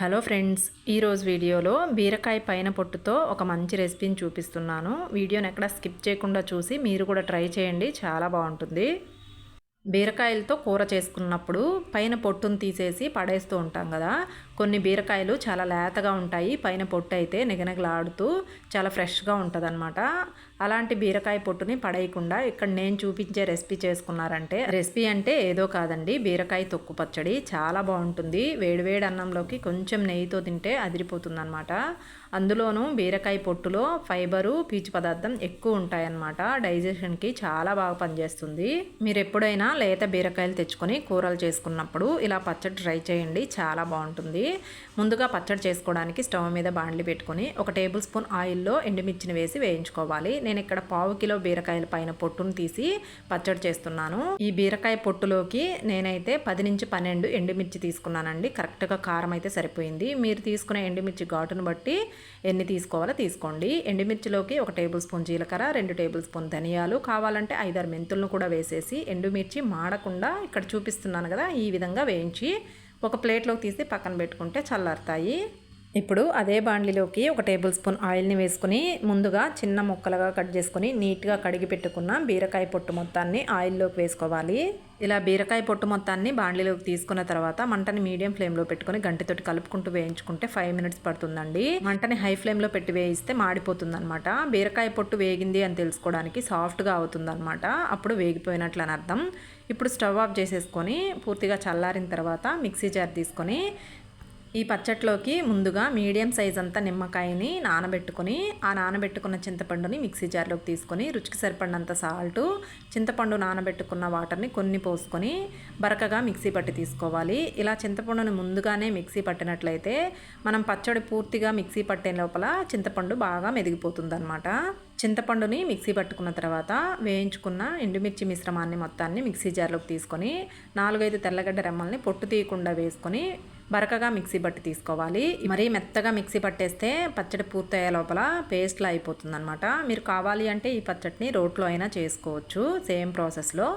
Hello friends ఈరోజు వీడియోలో బీరకాయ పైన పొట్టుతో ఒక మంచి రెసిపీని చూపిస్తున్నాను. వీడియోని ఎక్కడ స్కిప్ చేయకుండా చూసి మీరు కూడా ట్రై చేయండి చాలా బాగుంటుంది. బీరకాయలతో కూర చేసుకున్నప్పుడు పైన పొట్టును తీసేసి పడేస్తూ ఉంటాం కదా. కొన్ని బీరకాయలు చాలా లేతగా ఉంటాయి పైన పొట్టు అయితే నిగనగలాడుతూ చాలా ఫ్రెష్గా ఉంటుంది అనమాట అలాంటి బీరకాయ పొట్టుని పడేయకుండా ఇక్కడ నేను చూపించే రెసిపీ చేసుకున్నారంటే రెసిపీ అంటే ఏదో కాదండి. బీరకాయ తొక్కు పచ్చడి చాలా బాగుంటుంది. వేడివేడి అన్నంలోకి కొంచెం నెయ్యితో తింటే అదిరిపోతుంది అనమాట అందులోనూ బీరకాయ పొట్టులో ఫైబరు పీచు పదార్థం ఎక్కువ ఉంటాయన్నమాట. డైజెషన్కి చాలా బాగా పనిచేస్తుంది. మీరు ఎప్పుడైనా లేత బీరకాయలు తెచ్చుకొని కూరలు చేసుకున్నప్పుడు ఇలా పచ్చడి ట్రై చేయండి. చాలా బాగుంటుంది. ముందుగా పచ్చడి చేసుకోవడానికి స్టవ్ మీద బాండ్లు పెట్టుకొని ఒక టేబుల్ స్పూన్ ఆయిల్లో ఎండుమిర్చిని వేసి వేయించుకోవాలి. నేను ఇక్కడ పావు కిలో బీరకాయల పైన పొట్టును తీసి పచ్చడి చేస్తున్నాను. ఈ బీరకాయ పొట్టులోకి నేనైతే పది నుంచి పన్నెండు ఎండుమిర్చి తీసుకున్నానండి. కరెక్ట్గా కారం అయితే సరిపోయింది. మీరు తీసుకునే ఎండుమిర్చి ఘాటును బట్టి ఎన్ని తీసుకోవాలో తీసుకోండి. ఎండుమిర్చిలోకి ఒక టేబుల్ స్పూన్ జీలకర్ర రెండు టేబుల్ స్పూన్ ధనియాలు కావాలంటే ఐదారు మెంతులను కూడా వేసేసి ఎండుమిర్చి మాడకుండా ఇక్కడ చూపిస్తున్నాను కదా ఈ విధంగా వేయించి ఒక ప్లేట్లోకి తీసి పక్కన పెట్టుకుంటే చల్లారుతాయి. ఇప్పుడు అదే బాండ్లీలోకి ఒక టేబుల్ స్పూన్ ఆయిల్ని వేసుకుని ముందుగా చిన్న ముక్కలుగా కట్ చేసుకుని నీట్గా కడిగి పెట్టుకున్న బీరకాయ పొట్టు మొత్తాన్ని ఆయిల్లోకి వేసుకోవాలి. ఇలా బీరకాయ పొట్టు మొత్తాన్ని బాండ్లీలోకి తీసుకున్న తర్వాత మంటని మీడియం ఫ్లేమ్లో పెట్టుకుని గంటితోటి కలుపుకుంటూ వేయించుకుంటే ఫైవ్ మినిట్స్ పడుతుందండి. మంటని హై ఫ్లేమ్లో పెట్టి వేయిస్తే మాడిపోతుంది అనమాట బీరకాయ పొట్టు వేగింది అని తెలుసుకోవడానికి సాఫ్ట్గా అవుతుంది అనమాట అప్పుడు వేగిపోయినట్లు అని అర్థం. ఇప్పుడు స్టవ్ ఆఫ్ చేసేసుకొని పూర్తిగా చల్లారిన తర్వాత మిక్సీ జార్ తీసుకొని ఈ పచ్చట్లోకి ముందుగా మీడియం సైజ్ అంతా నిమ్మకాయని నానబెట్టుకొని ఆ నానబెట్టుకున్న చింతపండుని మిక్సీ జార్లోకి తీసుకొని రుచికి సరిపడినంత సాల్టు చింతపండు నానబెట్టుకున్న వాటర్ని కొన్ని పోసుకొని బరకగా మిక్సీ పట్టి తీసుకోవాలి. ఇలా చింతపండుని ముందుగానే మిక్సీ పట్టినట్లయితే మనం పచ్చడి పూర్తిగా మిక్సీ పట్టే లోపల చింతపండు బాగా మెదిగిపోతుందన్నమాట. చింతపండుని మిక్సీ పట్టుకున్న తర్వాత వేయించుకున్న ఎండుమిర్చి మిశ్రమాన్ని మొత్తాన్ని మిక్సీ జార్లోకి తీసుకొని నాలుగైదు తెల్లగడ్డ రెమ్మల్ని పొట్టు తీయకుండా వేసుకొని బరకగా మిక్సీ పట్టి తీసుకోవాలి. మరీ మెత్తగా మిక్సీ పట్టేస్తే పచ్చడి పూర్తయ్యే లోపల పేస్ట్లో అయిపోతుందనమాట మీరు కావాలి అంటే ఈ పచ్చడిని రోట్లో అయినా చేసుకోవచ్చు సేమ్ ప్రాసెస్లో.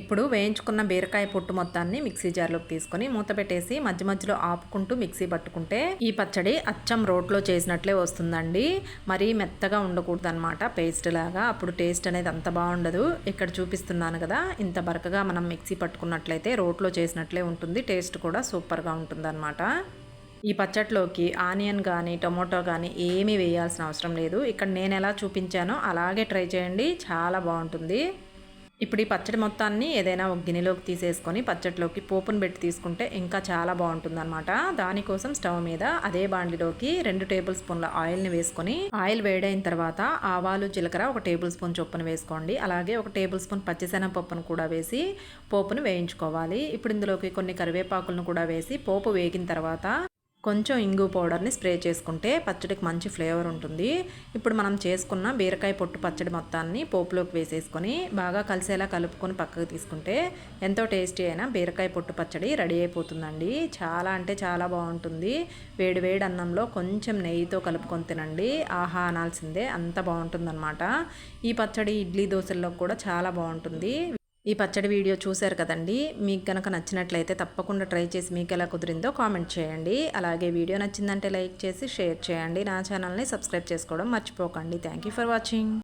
ఇప్పుడు వేయించుకున్న బీరకాయ పొట్టు మొత్తాన్ని మిక్సీ జార్లోకి తీసుకొని మూత పెట్టేసి మధ్య మధ్యలో ఆపుకుంటూ మిక్సీ పట్టుకుంటే ఈ పచ్చడి అచ్చం రోట్లో చేసినట్లే వస్తుందండి. మరీ మెత్తగా ఉండకూడదు అనమాట పేస్ట్ లాగా. అప్పుడు టేస్ట్ అనేది అంత బాగుండదు. ఇక్కడ చూపిస్తున్నాను కదా ఇంత బరకగా మనం మిక్సీ పట్టుకున్నట్లయితే రోట్లో చేసినట్లే ఉంటుంది. టేస్ట్ కూడా సూపర్గా ఉంటుంది ఈ పచ్చట్లోకి ఆనియన్ కానీ టొమాటో కానీ ఏమీ వేయాల్సిన అవసరం లేదు. ఇక్కడ నేను ఎలా చూపించానో అలాగే ట్రై చేయండి. చాలా బాగుంటుంది. ఇప్పుడు ఈ పచ్చడి మొత్తాన్ని ఏదైనా ఒక గిన్నెలోకి తీసేసుకొని పచ్చడిలోకి పోపును పెట్టి తీసుకుంటే ఇంకా చాలా బాగుంటుందన్నమాట. దానికోసం స్టవ్ మీద అదే బాండిలోకి రెండు టేబుల్ స్పూన్ల ఆయిల్ని వేసుకొని ఆయిల్ వేడైన తర్వాత ఆవాలు జీలకర్ర ఒక టేబుల్ స్పూన్ చొప్పున వేసుకోండి. అలాగే ఒక టేబుల్ స్పూన్ పచ్చిశనగపప్పును కూడా వేసి పోపును వేయించుకోవాలి. ఇప్పుడు ఇందులోకి కొన్ని కరివేపాకులను కూడా వేసి పోపు వేగిన తర్వాత కొంచెం ఇంగు పౌడర్ని స్ప్రే చేసుకుంటే పచ్చడికి మంచి ఫ్లేవర్ ఉంటుంది. ఇప్పుడు మనం చేసుకున్న బీరకాయ పొట్టు పచ్చడి మొత్తాన్ని పోపులోకి వేసేసుకొని బాగా కలిసేలా కలుపుకొని పక్కకు తీసుకుంటే ఎంతో టేస్టీ అయిన బీరకాయ పొట్టు పచ్చడి రెడీ అయిపోతుందండి. చాలా అంటే చాలా బాగుంటుంది. వేడి వేడి అన్నంలో కొంచెం నెయ్యితో కలుపుకొని తినండి. ఆహా అనాల్సిందే అంత బాగుంటుందన్నమాట. ఈ పచ్చడి ఇడ్లీ దోశల్లో కూడా చాలా బాగుంటుంది. ఈ పచ్చడి వీడియో చూశారు కదండి? మీకు కనుక నచ్చినట్లయితే తప్పకుండా ట్రై చేసి మీకు ఎలా కుదిరిందో కామెంట్ చేయండి. అలాగే వీడియో నచ్చిందంటే లైక్ చేసి షేర్ చేయండి. నా ఛానల్ని సబ్స్క్రైబ్ చేసుకోవడం మర్చిపోకండి. Thank for watching.